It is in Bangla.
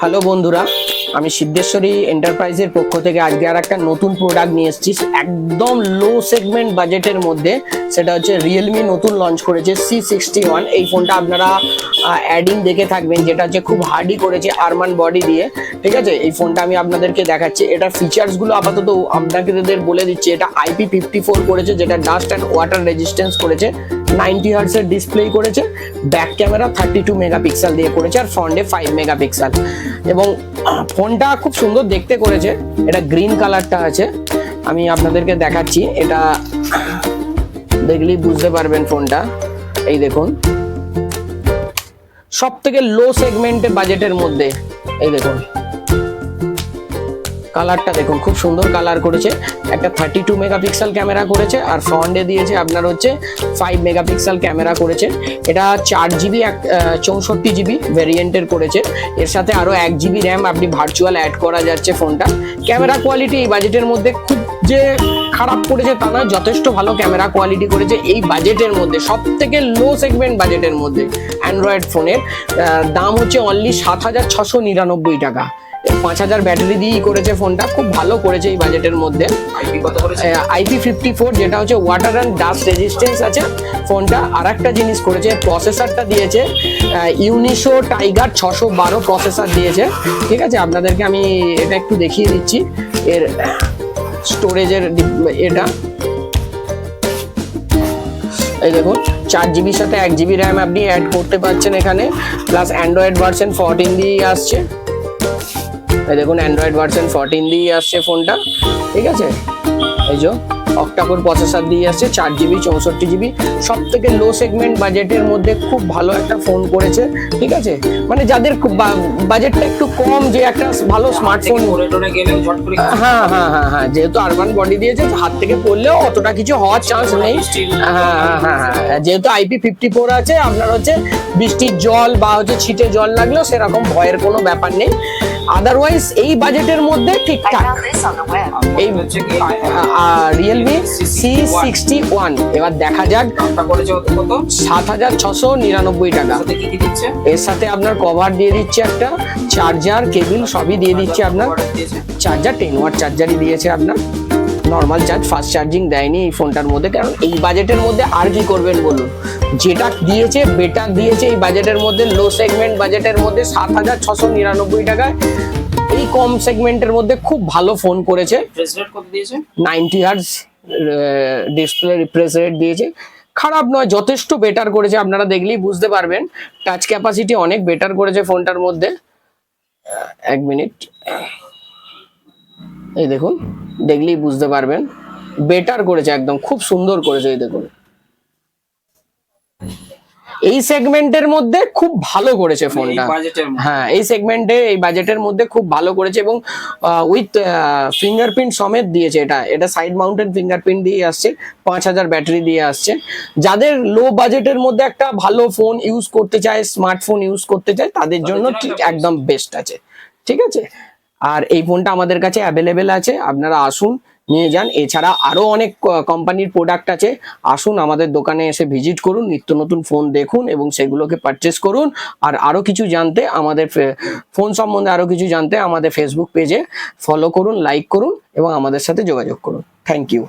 হ্যালো বন্ধুরা। আমি সিদ্ধেশ্বরী এন্টারপ্রাইজের পক্ষ থেকে আজকে আর একটা নতুন প্রোডাক্ট নিয়ে এসেছি। একদম লো সেগমেন্ট বাজেটের মধ্যে। সেটা হচ্ছে রিয়েলমি নতুন লঞ্চ করেছে সি সিক্সটি ওয়ান এই ফোনটা আপনারা অ্যাডিং দেখে থাকবেন, যেটা হচ্ছে খুব হার্ডি করেছে আরমান বডি দিয়ে। ঠিক আছে? এই ফোনটা আমি আপনাদেরকে দেখাচ্ছি। এটার ফিচার্সগুলো আপাতত আপনাকে বলে দিচ্ছি। এটা আইপি ফিফটি ফোর করেছে, যেটা ডাস্ট অ্যান্ড ওয়াটার রেজিস্ট্যান্স করেছে। নাইনটি হার্টসের ডিসপ্লে করেছে back camera thirty two megapixel দিয়ে করেছে আর ফ্রন্টে ফাইভ মেগাপিক্সেল এবং ফোনটা খুব সুন্দর দেখতে করেছে, এটা গ্রিন কালারটা আছে। আমি আপনাদেরকে দেখাচ্ছি, এটা দেখলেই বুঝতে পারবেন ফোনটা। এই দেখুন। সব থেকে লো সেগমেন্টে বাজেটের মধ্যে, এই দেখুন। কালারটা দেখুন, খুব সুন্দর কালার করেছে। একটা থার্টি টু মেগাপিক্সেল ক্যামেরা করেছে, আর ফ্রন্টে দিয়েছে আপনার হচ্ছে ফাইভ মেগাপিক্সেল ক্যামেরা করেছে। এটা চার জিবি এক চৌষট্টি জিবি ভ্যারিয়েন্টের করেছে। এর সাথে আরও এক জিবি র্যাম আপনি ভার্চুয়াল অ্যাড করা যাচ্ছে ফোনটা ক্যামেরা কোয়ালিটি এই বাজেটের মধ্যে খুব যে খারাপ করেছে তা নয় যথেষ্ট ভালো ক্যামেরা কোয়ালিটি করেছে এই বাজেটের মধ্যে সব থেকে লো সেগমেন্ট বাজেটের মধ্যে অ্যান্ড্রয়েড ফোনের দাম হচ্ছে অনলি সাত হাজার ছশো নিরানব্বই টাকা। পাঁচ হাজার ব্যাটারি দিয়েই করেছে ফোনটা খুব ভালো করেছে এই বাজেটের মধ্যে। আইপি ফিফটি ফোর যেটা হচ্ছে ওয়াটার অ্যান্ড ডাস্ট রেজিস্ট্যান্স আছে ফোনটা। আর একটা জিনিস করেছে প্রসেসরটা দিয়েছে ইউনিশো টাইগার ছশো বারো প্রসেসর দিয়েছে। ঠিক আছে আপনাদেরকে আমি এটা একটু দেখিয়ে দিচ্ছি এর স্টোরেজের এটা। এই দেখুন চার জিবির সাথে এক জিবি র্যাম আপনি অ্যাড করতে পারছেন এখানে প্লাস অ্যান্ড্রয়েড ভার্সন ফোরটিন দিয়েই আসছে। দেখুন অ্যান্ড্রয়েড ভার্সন ফোরটিন দিয়েই আসছে ফোনটা ঠিক আছে? এই যে অক্টাকোর প্রসেসর দিয়ে আসছে চার জিবি চৌষট্টি জিবি সব থেকে লো সেগমেন্ট বাজেটের মধ্যে খুব ভালো একটা ফোন করেছে ঠিক আছে? মানে যাদের বাজেটটা একটু কম যে একটা ভালো স্মার্টফোন করে হ্যাঁ হ্যাঁ হ্যাঁ হ্যাঁ যেহেতু আরবান বডি দিয়েছে হাত থেকে পড়লেও অতটা কিছু হওয়ার চান্স নেই। হ্যাঁ হ্যাঁ হ্যাঁ হ্যাঁ যেহেতু আইপি ফিফটি ফোর আছে আপনার হচ্ছে বৃষ্টির জল বা হচ্ছে ছিটে জল লাগলেও সেরকম ভয়ের কোনো ব্যাপার নেই। আদারওয়াইজ এই বাজেটের মধ্যে ঠিকঠাক. এই রিয়েলমি সি সিক্সটি ওয়ান এবার দেখা যাক সাত হাজার ছশো নিরানব্বই টাকা। সাথে কি কি দিচ্ছে এর সাথে আপনার কভার দিয়ে দিচ্ছে একটা চার্জার কেবিল সবই দিয়ে দিচ্ছে আপনার। চার্জার টেন ওয়াট চার্জারই দিয়েছে আপনার। নর্মাল চার্জ ফাস্ট চার্জিং দেয়নি এই ফোনটার মধ্যে। কারণ এই বাজেটের মধ্যে আর কি করবেন বলুন? যেটা দিয়েছে বেটার দিয়েছে এই বাজেটের মধ্যে লো সেগমেন্ট বাজেটের মধ্যে সাত হাজার ছশো নিরানব্বই টাকায়। এই কম সেগমেন্টের মধ্যে খুব ভালো ফোন করেছে। Ninety hertz display refresh rate দিয়েছে। খারাপ নয় যথেষ্ট বেটার করেছে আপনারা দেখলেই বুঝতে পারবেন। টাচ ক্যাপাসিটি অনেক বেটার করেছে ফোনটার মধ্যে। এক মিনিট এই দেখুন দেখলেই বুঝতে পারবেন। বেটার করেছে একদম খুব সুন্দর করেছে এই দেখুন। এই সেগমেন্টের মধ্যে খুব ভালো করেছে ফোনটা। বাজেটের মধ্যে। হ্যাঁ এই সেগমেন্টে এই বাজেটের মধ্যে খুব ভালো করেছে এবং উইথ ফিঙ্গারপ্রিন্ট সমেত দিয়েছে এটা। এটা সাইড মাউন্টেড ফিঙ্গারপ্রিন্ট দিয়ে আসছে পাঁচ হাজার ব্যাটারি দিয়ে আসছে। যাদের লো বাজেটের মধ্যে একটা ভালো ফোন ইউজ করতে চায় স্মার্টফোন ইউজ করতে চায় তাদের জন্য জন্য ঠিক একদম বেস্ট আছে। ঠিক আছে? আর এই ফোনটা আমাদের কাছে অ্যাভেলেবেল আছে। আপনারা আসুন, নিয়ে যান। এছাড়া আরও অনেক কোম্পানির প্রোডাক্ট আছে। আসুন আমাদের দোকানে এসে ভিজিট করুন, নিত্য নতুন ফোন দেখুন এবং সেগুলোকে পারচেস করুন। আর আরও কিছু জানতে আমাদের ফোন সম্বন্ধে আরও কিছু জানতে আমাদের ফেসবুক পেজে ফলো করুন লাইক করুন এবং আমাদের সাথে যোগাযোগ করুন। Thank you